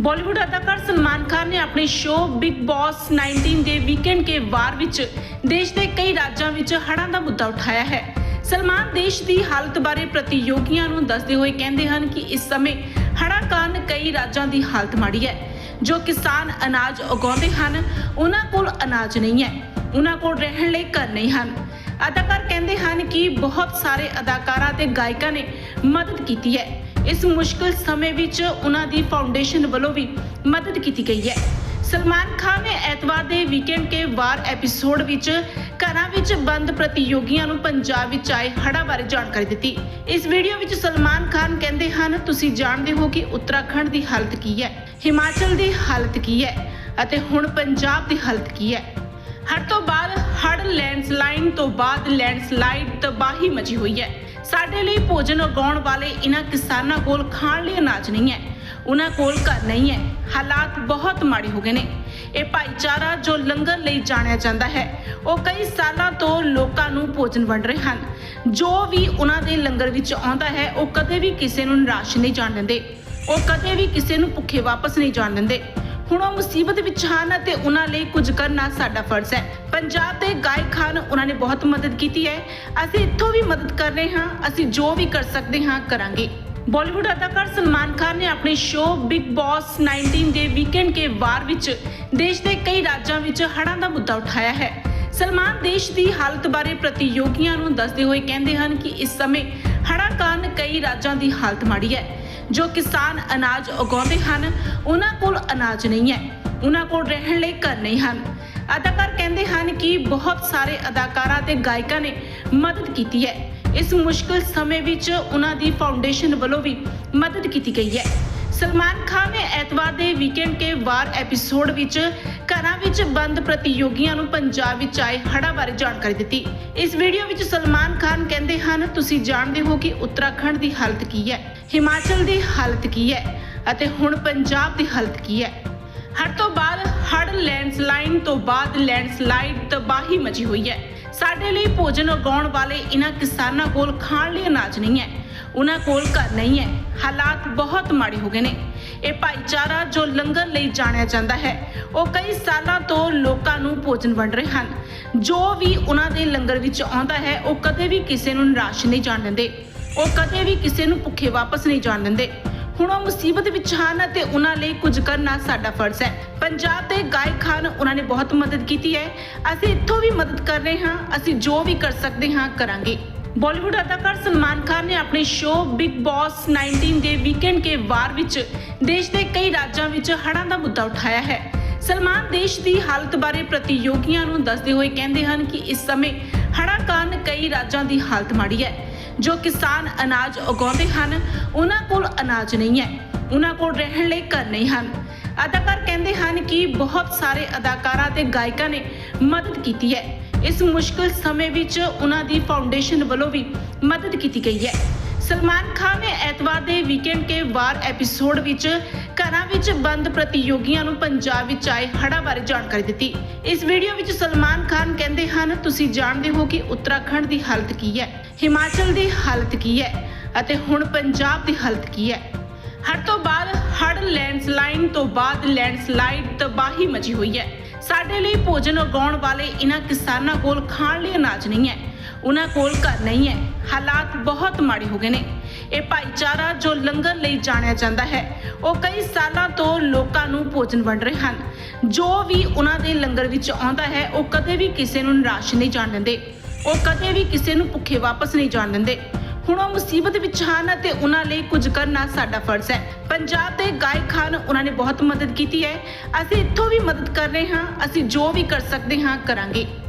ਬਾਲੀਵੁੱਡ ਅਦਾਕਾਰ ਸਲਮਾਨ ਖਾਨ ਨੇ ਆਪਣੇ ਸ਼ੋਅ ਬਿਗ ਬਾਸ 19 ਦੇ ਵੀਕਐਂਡ ਕੇ ਵਾਰ ਵਿੱਚ ਦੇਸ਼ ਦੇ ਕਈ ਰਾਜਾਂ ਵਿੱਚ ਹੜ੍ਹਾਂ ਦਾ ਮੁੱਦਾ ਉਠਾਇਆ ਹੈ। ਸਲਮਾਨ ਦੇਸ਼ ਦੀ ਹਾਲਤ ਬਾਰੇ ਪ੍ਰਤੀਯੋਗੀਆਂ ਨੂੰ ਦੱਸਦੇ ਹੋਏ ਕਹਿੰਦੇ ਹਨ ਕਿ ਇਸ ਸਮੇਂ ਹੜ੍ਹਾਂ ਕਾਰਨ ਕਈ ਰਾਜਾਂ ਦੀ ਹਾਲਤ ਮਾੜੀ ਹੈ, ਜੋ ਕਿਸਾਨ ਅਨਾਜ ਉਗਾਉਂਦੇ ਹਨ, ਉਹਨਾਂ ਕੋਲ ਅਨਾਜ ਨਹੀਂ ਹੈ, ਉਹਨਾਂ ਕੋਲ ਰਹਿਣ ਲਈ ਘਰ ਨਹੀਂ ਹਨ। ਅਦਾਕਾਰ ਕਹਿੰਦੇ ਹਨ ਕਿ ਬਹੁਤ ਸਾਰੇ ਅਦਾਕਾਰਾਂ ਤੇ ਗਾਇਕਾਂ ਨੇ ਮਦਦ ਕੀਤੀ ਹੈ। ਇਸ ਮੁਸ਼ਕਲ ਸਮੇਂ ਵਿੱਚ ਉਹਨਾਂ ਦੀ ਫਾਊਂਡੇਸ਼ਨ ਵੱਲੋਂ ਵੀ ਮਦਦ ਕੀਤੀ ਗਈ ਹੈ। ਸਲਮਾਨ ਖਾਨ ਨੇ ਐਤਵਾਰ ਦੇ ਵੀਕਐਂਡ ਕੇ ਵਾਰ ਐਪੀਸੋਡ ਵਿੱਚ ਘਰਾਂ ਵਿੱਚ ਬੰਦ ਪ੍ਰਤੀਯੋਗੀਆਂ ਨੂੰ ਪੰਜਾਬ ਵਿੱਚ ਆਏ ਹੜ੍ਹਾਂ ਬਾਰੇ ਜਾਣਕਾਰੀ ਦਿੱਤੀ। ਇਸ ਵੀਡੀਓ ਵਿੱਚ ਸਲਮਾਨ ਖਾਨ ਕਹਿੰਦੇ ਹਨ, ਤੁਸੀਂ ਜਾਣਦੇ ਹੋ ਕਿ ਉੱਤਰਾਖੰਡ ਦੀ ਹਾਲਤ ਕੀ ਹੈ, ਹਿਮਾਚਲ ਦੀ ਹਾਲਤ ਕੀ ਹੈ ਅਤੇ ਹੁਣ ਪੰਜਾਬ ਦੀ ਹਾਲਤ ਕੀ ਹੈ। ਹੜ੍ਹ ਤੋਂ ਬਾਅਦ ਹੜ੍ਹ ਲੈਂਡਸਲਾਈਡ ਤੋਂ ਬਾਅਦ ਲੈਂਡਸਲਾਈਡ ਤਬਾਹੀ ਮਚੀ ਹੋਈ ਹੈ। ਸਾਡੇ ਲਈ ਭੋਜਨ ਉਗਾਉਣ ਵਾਲੇ ਇਹਨਾਂ ਕਿਸਾਨਾਂ ਕੋਲ ਖਾਣ ਲਈ ਅਨਾਜ ਨਹੀਂ ਹੈ। ਉਹਨਾਂ ਕੋਲ ਘਰ ਨਹੀਂ ਹੈ। ਹਾਲਾਤ ਬਹੁਤ ਮਾੜੇ ਹੋ ਗਏ ਨੇ। ਇਹ ਭਾਈਚਾਰਾ ਜੋ ਲੰਗਰ ਲਈ ਜਾਣਿਆ ਜਾਂਦਾ ਹੈ, ਉਹ ਕਈ ਸਾਲਾਂ ਤੋਂ ਲੋਕਾਂ ਨੂੰ ਭੋਜਨ ਵੰਡ ਰਹੇ ਹਨ। ਜੋ ਵੀ ਉਹਨਾਂ ਦੇ ਲੰਗਰ ਵਿੱਚ ਆਉਂਦਾ ਹੈ, ਉਹ ਕਦੇ ਵੀ ਕਿਸੇ ਨੂੰ ਨਿਰਾਸ਼ ਨਹੀਂ ਜਾਣ ਦਿੰਦੇ। ਉਹ ਕਦੇ ਵੀ ਕਿਸੇ ਨੂੰ ਭੁੱਖੇ ਵਾਪਸ ਨਹੀਂ ਜਾਣ ਦਿੰਦੇ। ਹੁਣ ਉਹ ਮੁਸੀਬਤ ਵਿੱਚ ਹਨ ਅਤੇ ਉਹਨਾਂ ਲਈ ਕੁਝ ਕਰਨਾ ਸਾਡਾ ਫਰਜ਼ ਹੈ। ਪੰਜਾਬ ਦੇ ਗਾਇਕ ਹਨ ਉਹਨਾਂ ਨੇ ਬਹੁਤ ਮਦਦ ਕੀਤੀ ਹੈ। ਅਸੀਂ ਇੱਥੋਂ ਵੀ ਮਦਦ ਕਰ ਰਹੇ ਹਾਂ, ਅਸੀਂ ਜੋ ਵੀ ਕਰ ਸਕਦੇ ਹਾਂ ਕਰਾਂਗੇ। ਬਾਲੀਵੁੱਡ ਅਦਾਕਾਰ ਸਲਮਾਨ ਖਾਨ ਨੇ ਆਪਣੇ ਸ਼ੋਅ ਬਿਗ ਬਾਸ 19 ਦੇ ਵੀਕਐਂਡ ਕੇ ਵਾਰ ਵਿੱਚ ਦੇਸ਼ ਦੇ ਕਈ ਰਾਜਾਂ ਵਿੱਚ ਹੜ੍ਹਾਂ ਦਾ ਮੁੱਦਾ ਉਠਾਇਆ ਹੈ। ਸਲਮਾਨ ਦੇਸ਼ ਦੀ ਹਾਲਤ ਬਾਰੇ ਪ੍ਰਤੀਯੋਗੀਆਂ ਨੂੰ ਦੱਸਦੇ ਹੋਏ ਕਹਿੰਦੇ ਹਨ ਕਿ ਇਸ ਸਮੇਂ ਹੜ੍ਹਾਂ ਕਾਰਨ ਕਈ ਰਾਜਾਂ ਦੀ ਹਾਲਤ ਮਾੜੀ ਹੈ। ਜੋ ਕਿਸਾਨ ਅਨਾਜ ਉਗਾਉਂਦੇ ਹਨ, ਉਹਨਾਂ ਕੋਲ ਅਨਾਜ ਨਹੀਂ ਹੈ। ਉਹਨਾਂ ਕੋਲ ਰਹਿਣ ਲਈ ਘਰ ਨਹੀਂ ਹਨ। ਅਦਾਕਾਰ ਕਹਿੰਦੇ ਹਨ ਕਿ ਬਹੁਤ ਸਾਰੇ ਅਦਾਕਾਰਾਂ ਤੇ ਗਾਇਕਾਂ ਨੇ ਮਦਦ ਕੀਤੀ ਹੈ। ਇਸ ਮੁਸ਼ਕਲ ਸਮੇਂ ਵਿੱਚ ਉਹਨਾਂ ਦੀ ਫਾਊਂਡੇਸ਼ਨ ਵੱਲੋਂ ਵੀ ਮਦਦ ਕੀਤੀ ਗਈ ਹੈ। ਸਲਮਾਨ ਖਾਨ ਨੇ ਐਤਵਾਰ ਦੇ ਵੀਕਐਂਡ ਕੇ ਵਾਰ ਐਪੀਸੋਡ ਵਿੱਚ ਘਰਾਂ ਵਿੱਚ ਬੰਦ ਪ੍ਰਤੀਯੋਗੀਆਂ ਨੂੰ ਪੰਜਾਬ ਵਿੱਚ ਆਏ ਹੜ੍ਹਾਂ ਬਾਰੇ ਜਾਣਕਾਰੀ ਦਿੱਤੀ। ਇਸ ਵੀਡੀਓ ਵਿੱਚ ਸਲਮਾਨ ਖਾਨ ਕਹਿੰਦੇ ਹਨ, ਤੁਸੀਂ ਜਾਣਦੇ ਹੋ ਕਿ ਉੱਤਰਾਖੰਡ ਦੀ ਹਾਲਤ ਕੀ ਹੈ, ਹਿਮਾਚਲ ਦੀ ਹਾਲਤ ਕੀ ਹੈ ਅਤੇ ਹੁਣ ਪੰਜਾਬ ਦੀ ਹਾਲਤ ਕੀ ਹੈ। ਹੜ੍ਹ ਤੋਂ ਬਾਅਦ ਹੜ੍ਹ ਲੈਂਡਸਲਾਈਡ ਤੋਂ ਬਾਅਦ ਲੈਂਡਸਲਾਈਡ ਤਬਾਹੀ ਮਚੀ ਹੋਈ ਹੈ। ਸਾਡੇ ਲਈ ਭੋਜਨ ਉਗਾਉਣ ਵਾਲੇ ਇਹਨਾਂ ਕਿਸਾਨਾਂ ਕੋਲ ਖਾਣ ਲਈ ਅਨਾਜ ਨਹੀਂ ਹੈ। ਉਹਨਾਂ ਕੋਲ ਘਰ ਨਹੀਂ ਹੈ। ਹਾਲਾਤ ਬਹੁਤ ਮਾੜੇ ਹੋ ਗਏ ਨੇ। ਇਹ ਭਾਈਚਾਰਾ ਜੋ ਲੰਗਰ ਲਈ ਜਾਣਿਆ ਜਾਂਦਾ ਹੈ, ਉਹ ਕਈ ਸਾਲਾਂ ਤੋਂ ਲੋਕਾਂ ਨੂੰ ਭੋਜਨ ਵੰਡ ਰਹੇ ਹਨ। ਜੋ ਵੀ ਉਹਨਾਂ ਦੇ ਲੰਗਰ ਵਿੱਚ ਆਉਂਦਾ ਹੈ, ਉਹ ਕਦੇ ਵੀ ਕਿਸੇ ਨੂੰ ਨਿਰਾਸ਼ ਨਹੀਂ ਜਾਣ ਦਿੰਦੇ। ਉਹ ਕਦੇ ਵੀ ਕਿਸੇ ਨੂੰ ਭੁੱਖੇ ਵਾਪਸ ਨਹੀਂ ਜਾਣ ਦਿੰਦੇ। ਹੁਣ ਉਹ ਮੁਸੀਬਤ ਵਿੱਚ ਹਨ ਅਤੇ ਉਹਨਾਂ ਲਈ ਕੁਝ ਕਰਨਾ ਸਾਡਾ ਫਰਜ਼ ਹੈ। ਪੰਜਾਬ ਦੇ ਗਾਇਕ ਹਨ, ਉਹਨਾਂ ਨੇ ਬਹੁਤ ਮਦਦ ਕੀਤੀ ਹੈ। ਅਸੀਂ ਇੱਥੋਂ ਵੀ ਮਦਦ ਕਰ ਰਹੇ ਹਾਂ, ਅਸੀਂ ਜੋ ਵੀ ਕਰ ਸਕਦੇ ਹਾਂ, ਕਰਾਂਗੇ। ਬਾਲੀਵੁੱਡ ਅਦਾਕਾਰ ਸਲਮਾਨ ਖਾਨ ਨੇ ਆਪਣੇ ਸ਼ੋਅ ਬਿਗ ਬਾਸ 19 ਦੇ ਵੀਕਐਂਡ ਕੇ ਵਾਰ ਵਿੱਚ ਦੇਸ਼ ਦੇ ਕਈ ਰਾਜਾਂ ਵਿੱਚ ਹੜ੍ਹਾਂ ਦਾ ਮੁੱਦਾ ਉਠਾਇਆ ਹੈ। ਸਲਮਾਨ ਦੇਸ਼ ਦੀ ਹਾਲਤ ਬਾਰੇ ਪ੍ਰਤੀਯੋਗੀਆਂ ਨੂੰ ਦੱਸਦੇ ਹੋਏ ਕਹਿੰਦੇ ਹਨ ਕਿ ਇਸ ਸਮੇਂ ਹੜ੍ਹਾਂ ਕਾਰਨ ਕਈ ਰਾਜਾਂ ਦੀ ਹਾਲਤ ਮਾੜੀ ਹੈ। ਜੋ ਕਿਸਾਨ ਅਨਾਜ ਉਗਾਉਂਦੇ ਹਨ, ਉਹਨਾਂ ਕੋਲ ਅਨਾਜ ਨਹੀਂ ਹੈ। ਉਹਨਾਂ ਕੋਲ ਰਹਿਣ ਲਈ ਘਰ ਨਹੀਂ ਹਨ। ਅਦਾਕਾਰ ਕਹਿੰਦੇ ਹਨ ਕਿ ਬਹੁਤ ਸਾਰੇ ਅਦਾਕਾਰਾਂ ਤੇ ਗਾਇਕਾਂ ਨੇ ਮਦਦ ਕੀਤੀ ਹੈ। ਇਸ ਮੁਸ਼ਕਲ ਸਮੇਂ ਵਿੱਚ ਉਹਨਾਂ ਦੀ ਫਾਊਂਡੇਸ਼ਨ ਵੱਲੋਂ ਵੀ ਮਦਦ ਕੀਤੀ ਗਈ ਹੈ। ਸਲਮਾਨ ਖਾਨ ਨੇ ਐਤਵਾਰ ਦੇ ਵੀਕਐਂਡ ਕੇ ਵਾਰ ਐਪੀਸੋਡ ਵਿੱਚ ਘਰਾਂ ਵਿੱਚ ਬੰਦ ਪ੍ਰਤੀਯੋਗੀਆਂ ਨੂੰ ਪੰਜਾਬ ਵਿੱਚ ਆਏ ਹੜ੍ਹਾਂ ਬਾਰੇ ਜਾਣਕਾਰੀ ਦਿੱਤੀ। ਇਸ ਵੀਡੀਓ ਵਿੱਚ ਸਲਮਾਨ ਖਾਨ ਕਹਿੰਦੇ ਹਨ, ਤੁਸੀਂ ਜਾਣਦੇ ਹੋ ਕਿ ਉੱਤਰਾਖੰਡ ਦੀ ਹਾਲਤ ਕੀ ਹੈ? ਹਿਮਾਚਲ ਦੀ ਹਾਲਤ ਕੀ ਹੈ ਅਤੇ ਹੁਣ ਪੰਜਾਬ ਦੀ ਹਾਲਤ ਕੀ ਹੈ? ਹੜ੍ਹ ਤੋਂ ਬਾਅਦ ਹੜ੍ਹ ਲੈਂਡਸਲਾਈਡ ਤੋਂ ਬਾਅਦ ਲੈਂਡਸਲਾਈਡ ਤਬਾਹੀ ਮਚੀ ਹੋਈ ਹੈ। ਸਾਡੇ ਲਈ ਭੋਜਨ ਉਗਾਉਣ ਵਾਲੇ ਇਹਨਾਂ ਕਿਸਾਨਾਂ ਕੋਲ ਖਾਣ ਲਈ ਅਨਾਜ ਨਹੀਂ ਹੈ। ਉਹਨਾਂ ਕੋਲ ਘਰ ਨਹੀਂ ਹੈ। ਹਾਲਾਤ ਬਹੁਤ ਮਾੜੇ ਹੋ ਗਏ ਨੇ। ਇਹ ਭਾਈਚਾਰਾ ਜੋ ਲੰਗਰ ਲਈ ਜਾਣਿਆ ਜਾਂਦਾ ਹੈ, ਉਹ ਕਈ ਸਾਲਾਂ ਤੋਂ ਲੋਕਾਂ ਨੂੰ ਭੋਜਨ ਵੰਡ ਰਹੇ ਹਨ। ਜੋ ਵੀ ਉਹਨਾਂ ਦੇ ਲੰਗਰ ਵਿੱਚ ਆਉਂਦਾ ਹੈ, ਉਹ ਕਦੇ ਵੀ ਕਿਸੇ ਨੂੰ ਨਿਰਾਸ਼ ਨਹੀਂ ਜਾਣ ਦਿੰਦੇ। ਉਹ ਕਦੇ ਵੀ ਕਿਸੇ ਨੂੰ ਭੁੱਖੇ ਵਾਪਸ ਨਹੀਂ ਜਾਣ ਦਿੰਦੇ। ਹੁਣ ਉਹ ਮੁਸੀਬਤ ਵਿੱਚ ਹਨ ਅਤੇ ਉਹਨਾਂ ਲਈ ਕੁਝ ਕਰਨਾ ਸਾਡਾ ਫਰਜ਼ ਹੈ। ਪੰਜਾਬ ਦੇ ਗਾਇਕ ਖਾਨ ਉਹਨਾਂ ਨੇ ਬਹੁਤ ਮਦਦ ਕੀਤੀ ਹੈ। ਅਸੀਂ ਇੱਥੋਂ ਵੀ ਮਦਦ ਕਰ ਰਹੇ ਹਾਂ, ਅਸੀਂ ਜੋ ਵੀ ਕਰ ਸਕਦੇ ਹਾਂ, ਕਰਾਂਗੇ।